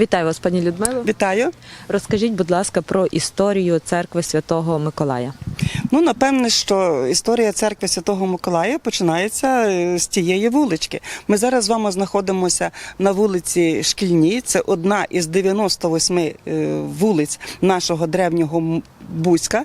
Вітаю вас, пані Людмило. Вітаю. Розкажіть, будь ласка, про історію церкви Святого Миколая. Ну, напевне, що історія церкви Святого Миколая починається е, з тієї вулички. Ми зараз з вами знаходимося на вулиці Шкільній. Це одна із 98 е, вулиць нашого древнього Бузька.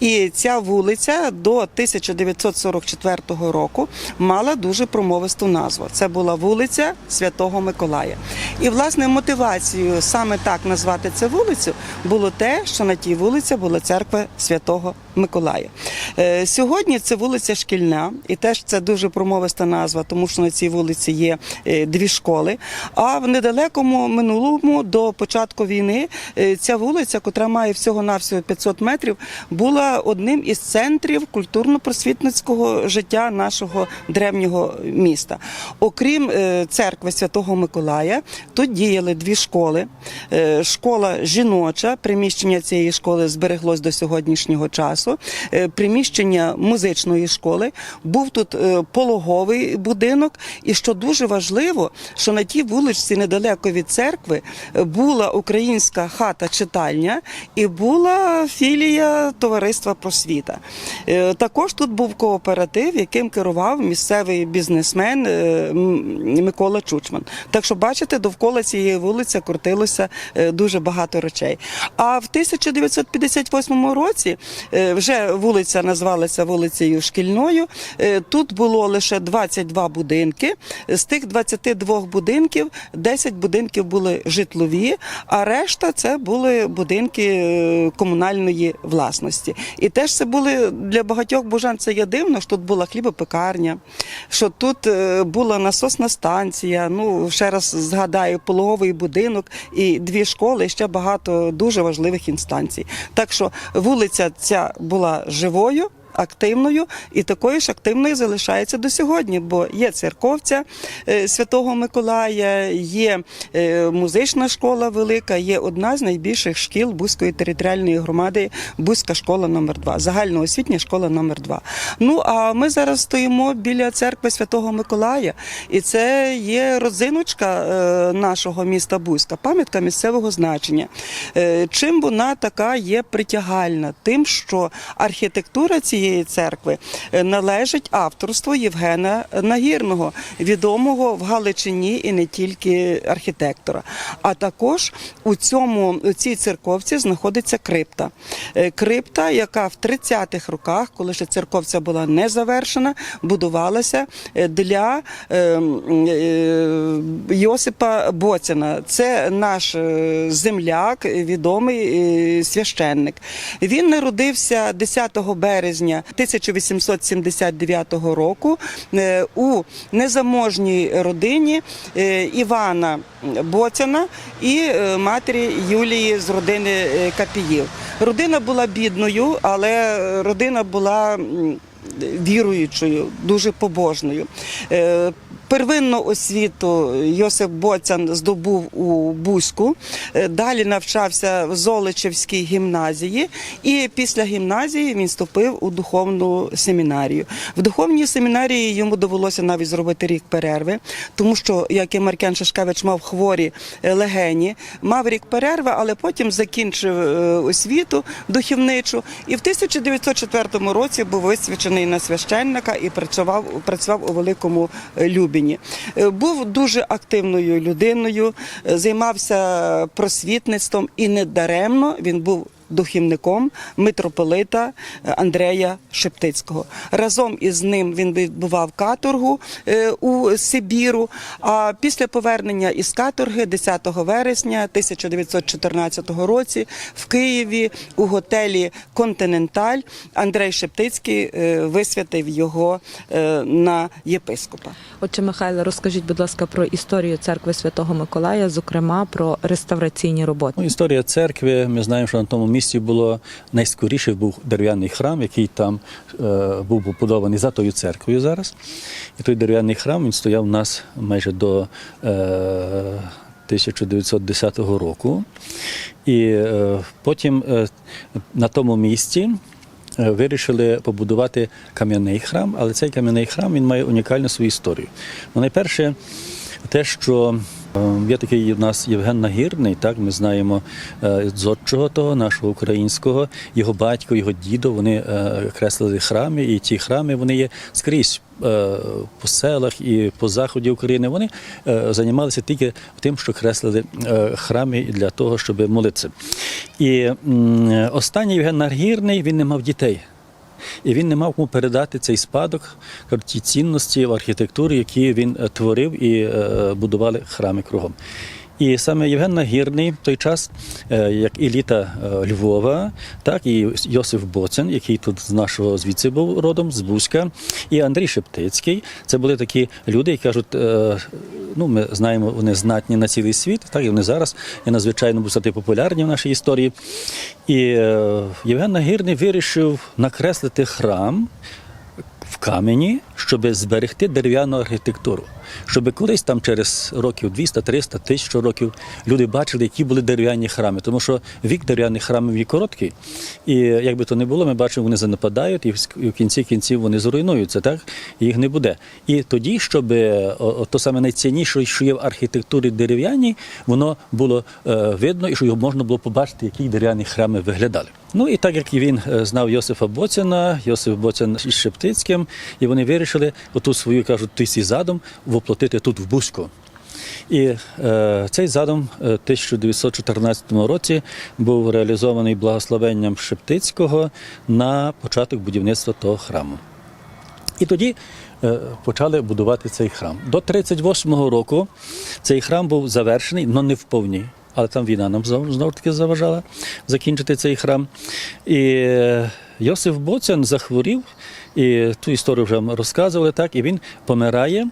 І ця вулиця до 1944 року мала дуже промовисту назву. Це була вулиця Святого Миколая. І власне мотивацією саме так назвати цю вулицю було те, що на тій вулиці була церква Святого Миколая. Е, Сьогодні це вулиця Шкільна, і теж це дуже промовиста назва, тому що на цій вулиці є е, дві школи. А в недалекому минулому до початку війни е, ця вулиця, котра має всього навсього 500 метрів, була одним із центрів культурно-просвітницького життя нашого древнього міста. Окрім е, церкви Святого Миколая, тут діяли дві школи. Е, Школа жіноча, приміщення цієї школи збереглось до сьогоднішнього часу. Е, Приміщення музичної школи. Був тут е, пологовий будинок. І що дуже важливо, що на тій вуличці недалеко від церкви е, була українська хата читальня і була філія товариства просвіта. Е, Також тут був кооператив, яким керував місцевий бізнесмен Микола Чучман. Так що, бачите, довкола цієї вулиці крутилося дуже багато речей. А в 1958 році вже вулиця назвалася вулицею Шкільною. Е, Тут було лише 22 будинки. З тих 22 будинків 10 будинків були житлові, а решта це були будинки е, комунальної власності. І теж це були для багатьох божан це є дивно, що тут була хлібопекарня, що тут е, була насосна станція. Ну ще раз згадаю, пологовий будинок і дві школи, і ще багато дуже важливих інстанцій. Так що вулиця ця була живою. Активною і такою ж активною залишається до сьогодні, бо є церковця е, Святого Миколая, є е, музична школа велика, є одна з найбільших шкіл Бузької територіальної громади Бузька школа номер 2 загальноосвітня школа номер 2 Ну а ми зараз стоїмо біля церкви Святого Миколая, і це є родзиночка е, нашого міста Бузька, пам'ятка місцевого значення. Чим вона така є притягальна? Тим, що архітектура цієї церкви е, належить авторству Євгена Нагірного, відомого в Галичині і не тільки архітектора. А також у цьому у цій церковці знаходиться крипта. Е, Крипта, яка в 30-х роках, коли ще церковця була не завершена, будувалася е, для Йосипа Боцяна. Це наш земляк, відомий священник. Він народився 10 березня 1879 року е, у незаможній родині е, Івана Боцяна і е, матері Юлії з родини Капіїв. Родина була бідною, але родина була віруючою, дуже побожною. Первинну освіту Йосип Боцян здобув у Бузьку, е, далі навчався в Золочевській гімназії, і після гімназії він вступив у духовну семінарію. В духовній семінарії йому довелося навіть зробити рік перерви, тому що, як і Маркян Шашкевич мав хворі е, легені, мав рік перерви, але потім закінчив е, освіту духовничу. І в 1904 році був висвячений на священника і працював, працював у великому е, Любіні. Е, Був дуже активною людиною, е, займався просвітництвом і недаремно він був духівником митрополита е, Андрея Шептицького. Разом із ним він відбував каторгу е, у Сибіру. А після повернення із каторги 10 вересня 1914 році в Києві у готелі Континенталь Андрей Шептицький е, висвятив його на єпископа. Отче Михайло, розкажіть, будь ласка, про історію церкви Святого Миколая, зокрема про реставраційні роботи. Ну, історія церкви. Ми знаємо, що на тому місці було найскоріше був дерев'яний храм, який там е, був побудований за тою церквою зараз. І той дерев'яний храм він стояв у нас майже до е, 1910 року. І е, потім е, на тому місці. е, Вирішили побудувати кам'яний храм, але цей кам'яний храм він має унікальну свою історію. Ну, найперше, те, що Є такий у нас Євген Нагірний, так ми знаємо е, зодчого того, нашого українського, його батько, його дідо, вони е, креслили храми, і ті храми вони є скрізь. е, По селах і по заході України вони е, займалися тільки тим, що креслили е, храми для того, щоб молитися. І останній Євген Нагірний він не мав дітей. І він не мав кому передати цей спадок, ті цінності в архітектурі, які він е, творив і е, будували храми кругом. І саме Євген Нагірний в той час, е, як еліта е, Львова, так і Йосиф Боцен, який тут з нашого звідси був родом, з Бузька, і Андрій Шептицький. Це були такі люди, які кажуть, е, ну ми знаємо, вони знатні на цілий світ, так і вони зараз є надзвичайно будуть популярні в нашій історії. І Євген Нагірний вирішив накреслити храм в камені, щоб зберегти дерев'яну архітектуру. Щоб колись там через років 200, 300, 1000 років люди бачили, які були дерев'яні храми. Тому що вік дерев'яних храмів є короткий. І як би то не було, ми бачимо, вони занепадають, і в кінці кінців вони зруйнуються, так? Їх не буде. І тоді, щоб то саме найцінніше, що є в архітектурі дерев'яній, воно було е, видно, і що його можна було побачити, які дерев'яні храми виглядали. Ну і так як він е, знав Йосифа Боцяна, Йосиф Боцян із Шептицьким, і вони вирішили оту свою кажуть, свій задум воплотити тут в Бузьку. І е, цей задум е, в 1914 році був реалізований благословенням Шептицького на початок будівництва того храму. І тоді е, почали будувати цей храм. До 38-го року цей храм був завершений, але не в повній. Але там війна нам знову таки заважала закінчити цей храм. І е, Йосиф Боцян захворів, і ту історію вже розказували, так, і він помирає.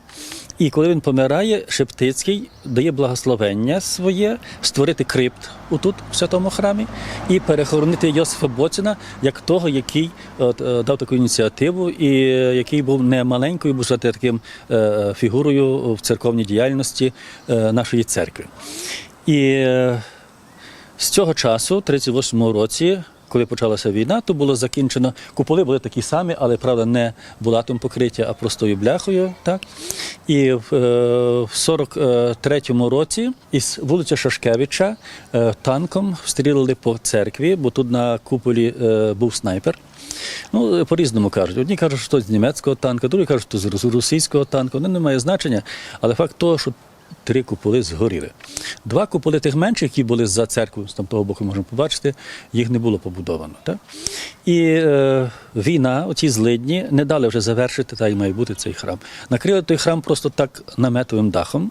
І коли він помирає, Шептицький дає благословення своє створити крипт отут, в святому храмі, і перехоронити Йосифа Боціна як того, який от, е, дав таку ініціативу, і е, який був не маленькою, сказати, таким е, фігурою в церковній діяльності е, нашої церкви. І е, з цього часу, 38-му році, коли почалася війна, то було закінчено. Куполи були такі самі, але правда не булатом покриття, а простою бляхою. Так? І в, е, в 43-му році із вулиці Шашкевича е, танком стрілили по церкві, бо тут на куполі е, був снайпер. Ну, по-різному кажуть. Одні кажуть, що з німецького танка, другі кажуть, що з рос- російського танка. Ну, немає значення. Але факт того, що три куполи згоріли. Два куполи тих менших, які були за церквою, з там того боку можна побачити, їх не було побудовано. Так? І е, війна, оці злидні, не дали вже завершити, так і має бути цей храм. Накрили той храм просто так наметовим дахом,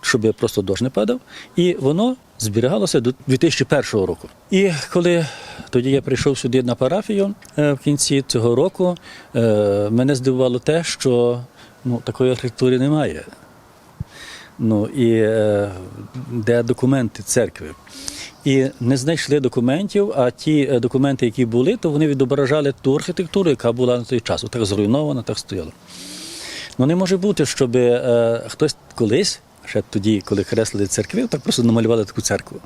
щоб просто дощ не падав, і воно зберігалося до 2001 року. І коли тоді я прийшов сюди на парафію е, в кінці цього року, е, мене здивувало те, що ну, такої архітектури немає. Ну і е, де документи церкви. І не знайшли документів, а ті е, документи, які були, то вони відображали ту архітектуру, яка була на той час. Так зруйнована, так стояла. Ну не може бути, щоб е, хтось колись, ще тоді, коли креслили церкви, так просто намалювали таку церкву.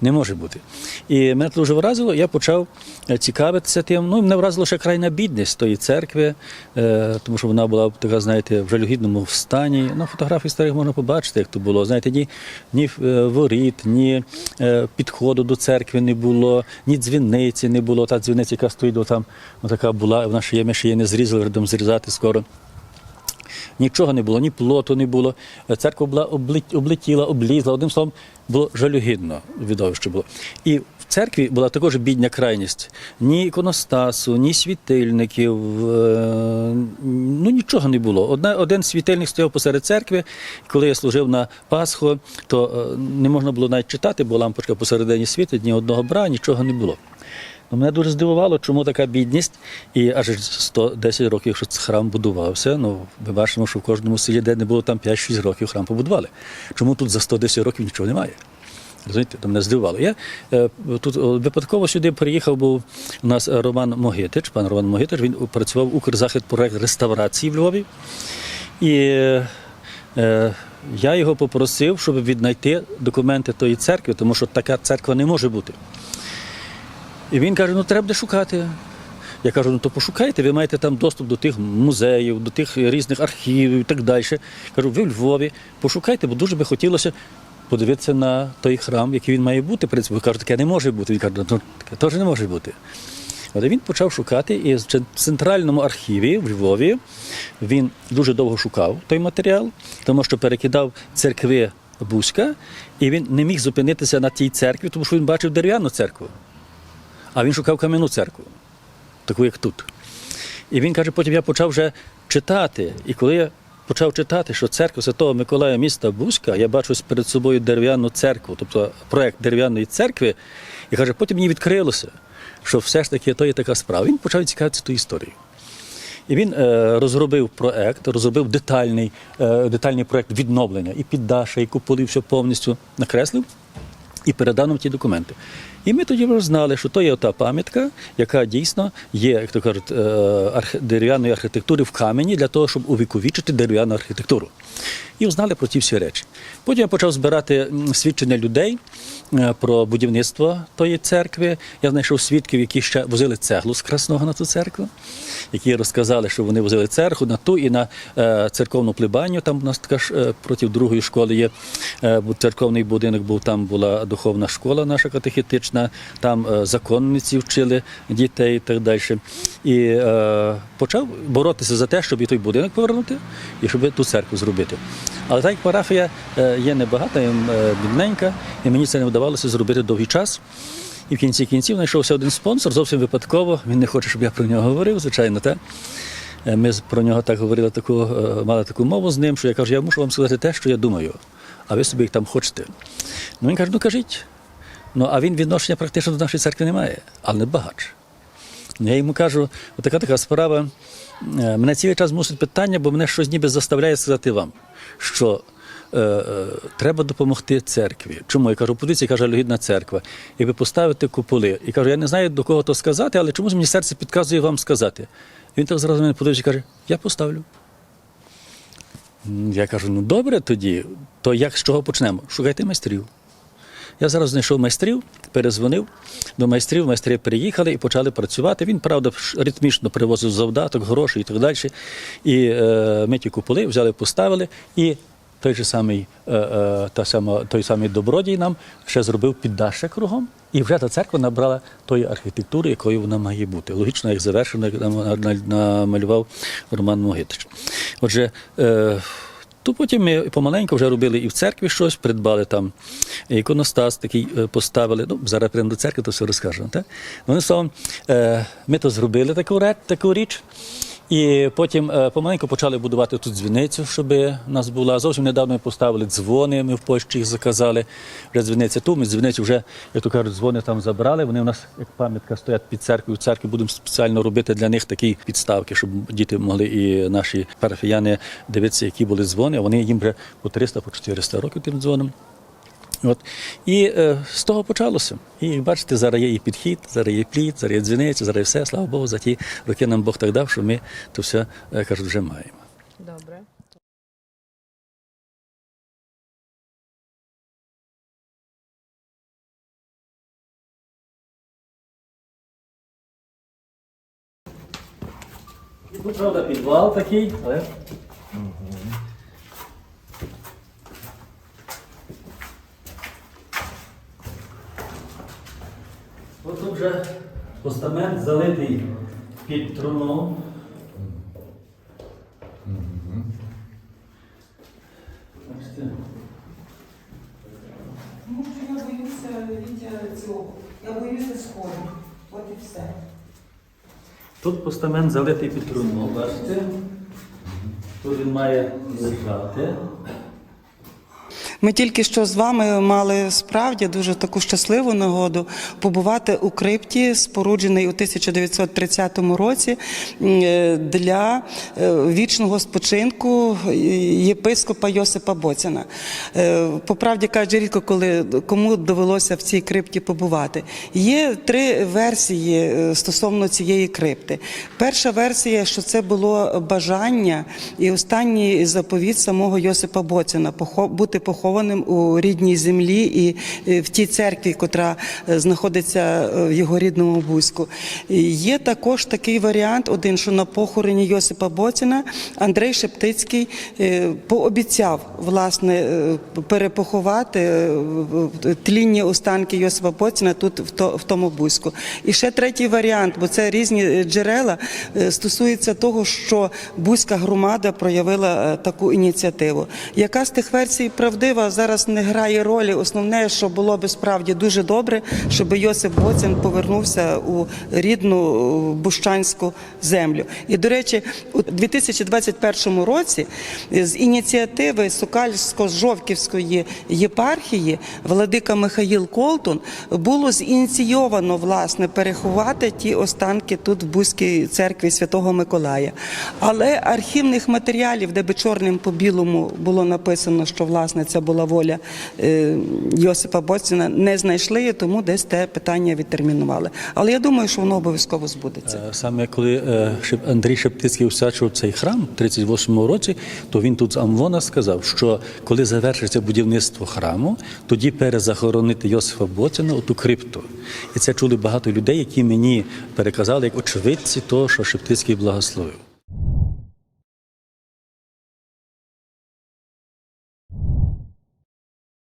Не може бути. І мене це дуже вразило, я почав е, цікавитися тим. Ну, мене вразило ще крайна бідність тої церкви, е, тому що вона була така, знаєте, в жалюгідному стані. На фотографії старих можна побачити, як то було. Знаєте, ні, ні е, воріт, ні підходу до церкви не було, ні дзвіниці не було. Та дзвіниця, яка стоїть, там така була, вона ще є, ми ще її не зрізали, будемо зрізати скоро. Нічого не було, ні плоту не було. Церква була облетіла, облізла. Одним словом, було жалюгідно видовище було. І в церкві була також бідня крайність. Ні іконостасу, ні світильників, е, ну нічого не було. Одна, один світильник стояв посеред церкви. Коли я служив на Пасху, то е, не можна було навіть читати, бо лампочка посередині світить, ні одного бра, нічого не було. Ну, мене дуже здивувало, чому така бідність. І аж 110 років, цей храм будувався, ну ми бачимо, що в кожному селі, де не було там 5-6 років, храм побудували. Чому тут за 110 років нічого немає? Розумієте, то мене здивувало. Я е, тут випадково сюди приїхав, був у нас Роман Могитич, пан Роман Могитич, він працював в Укрзахід проект реставрації в Львові. І е, е, я його попросив, щоб віднайти документи тої церкви, тому що така церква не може бути. І він каже: ну треба буде шукати. Я кажу, ну то пошукайте, ви маєте там доступ до тих музеїв, до тих різних архівів і так далі. Кажу, ви в Львові, пошукайте, бо дуже би хотілося подивитися на той храм, який він має бути. Принципі, кажуть, таке не може бути. Він каже, ну таке теж не може бути. Але він почав шукати, і в центральному архіві в Львові він дуже довго шукав той матеріал, тому що перекидав церкви Бузька, і він не міг зупинитися на тій церкві, тому що він бачив дерев'яну церкву. А він шукав кам'яну церкву, таку як тут. І він каже, потім я почав вже читати. І коли я почав читати, що церква Святого Миколая міста Бузька, я бачу перед собою дерев'яну церкву, тобто проект дерев'яної церкви, і каже, потім мені відкрилося, що все ж таки то є така справа. Він почав цікавитися тою історією. І він е, розробив проект, розробив детальний, е, детальний проект відновлення і піддаша, і куполи, все повністю накреслив і передав нам ті документи. І ми тоді вже знали, що то є та пам'ятка, яка дійсно є, як то кажуть, е, дерев'яної архітектури в камені для того, щоб увіковічити дерев'яну архітектуру. І узнали про ті всі речі. Потім я почав збирати свідчення людей про будівництво тої церкви. Я знайшов свідків, які ще возили цеглу з Красного на ту церкву, які розказали, що вони возили церкву на ту і на е, церковну плебанню. Там у нас така ж е, проти другої школи є е, церковний будинок, був там була духовна школа наша катехетична, там е, законниці вчили дітей і так далі. І е, почав боротися за те, щоб і той будинок повернути, і щоб ту церкву зробити. Але так як парафія е, є небагата, е, бідненька, і мені це не вдавалося зробити довгий час. І в кінці кінців знайшовся один спонсор, зовсім випадково. Він не хоче, щоб я про нього говорив, звичайно, те. Е, Ми про нього так говорили, таку, е, мали таку мову з ним, що я кажу, я мушу вам сказати те, що я думаю, а ви собі їх там хочете. Ну він каже, ну кажіть. Ну, а він відношення практично до нашої церкви не має, але не багач. Ну, Я йому кажу, отака така справа. е, Мене цілий час мусить питання, бо мене щось ніби заставляє сказати вам, що треба допомогти церкві. Чому? Я кажу, подивіться, яка жалюгідна церква. І ви поставите куполи. І кажу, я не знаю до кого то сказати, але чомусь мені серце підказує вам сказати. Він так зразу мене подивився і каже, я поставлю. Я кажу, ну добре тоді, то як з чого почнемо? Шукайте майстрів. Я зараз знайшов майстрів, перезвонив до майстрів, майстри приїхали і почали працювати. Він, правда, ритмічно привозив завдаток, гроші і так далі. І е, ми ті куполи взяли, поставили, і той же самий, е, е, та сама, той самий добродій нам ще зробив піддашся кругом. І вже та церква набрала тої архітектури, якою вона має бути. Логічно, як завершено, як нам на- на- намалював Роман Могитич. Отже, е, то потім ми помаленьку вже робили і в церкві щось, придбали там іконостас такий поставили. Ну, зараз прямо до церкви, то все розкажемо. Так? Вони словом, ми то зробили таку річ. І потім е, помаленьку почали будувати тут дзвіницю, щоб у нас була. Зовсім недавно ми поставили дзвони, ми в Польщі їх заказали. Вже дзвіниця тут, ми дзвіницю вже, як то кажуть, дзвони там забрали. Вони у нас, як пам'ятка, стоять під церквою. В церкві будемо спеціально робити для них такі підставки, щоб діти могли і наші парафіяни дивитися, які були дзвони. Вони їм вже по 300, по 400 років тим дзвоном. От. І е, з того почалося. І бачите, зараз є і підхід, зараз є плід, зараз є дзвіниця, зараз є все. Слава Богу, за ті роки нам Бог так дав, що ми то все, е, кажуть, вже маємо. Добре. Тут, правда, підвал такий, але. От тут вже постамент залитий під труном. Бачите? Тому що я боюся Вітя цього. Я боюся сходу. От і все. Тут постамент залитий під труном, бачите? Тут він має лежати. Ми тільки що з вами мали справді дуже таку щасливу нагоду побувати у крипті, споруджений у 1930 році е, для е, вічного спочинку єпископа Йосипа Боцяна. Е, По правді кажучи, рідко коли кому довелося в цій крипті побувати. Є три версії стосовно цієї крипти. Перша версія, що це було бажання і останній заповіт самого Йосипа Боцяна бути похованим похованим у рідній землі і е, в тій церкві, котра е, знаходиться е, в його рідному Бузьку. Є також такий варіант, один, що на похороні Йосипа Боціна Андрей Шептицький пообіцяв власне перепоховати тлінні останки Йосипа Боціна тут в тому Бузьку. І ще третій варіант, бо це різні джерела, стосується того, що Бузька громада проявила таку ініціативу. Яка з тих версій правдива зараз не грає ролі. Основне, що було би справді дуже добре, щоб Йосип Боцин повернувся у рідну бущанську землю. І до речі, у 2021 році з ініціативи Сокальсько-Жовківської єпархії владика Михаїл Колтун було зініційовано власне переховати ті останки тут в Бузькій церкві Святого Миколая. Але архівних матеріалів, де би чорним по білому було написано, що власне це була воля е, Йосипа Боціна, не знайшли, тому десь те питання відтермінували. Але я думаю, що воно обов'язково збудеться. Е, Саме коли е, Андрій Шептицький освячував цей храм в 38-му році, то він тут з Амвона сказав, що коли завершиться будівництво храму, тоді перезахоронити Йосифа Боцина у ту крипту. І це чули багато людей, які мені переказали як очевидці того, що Шептицький благословив.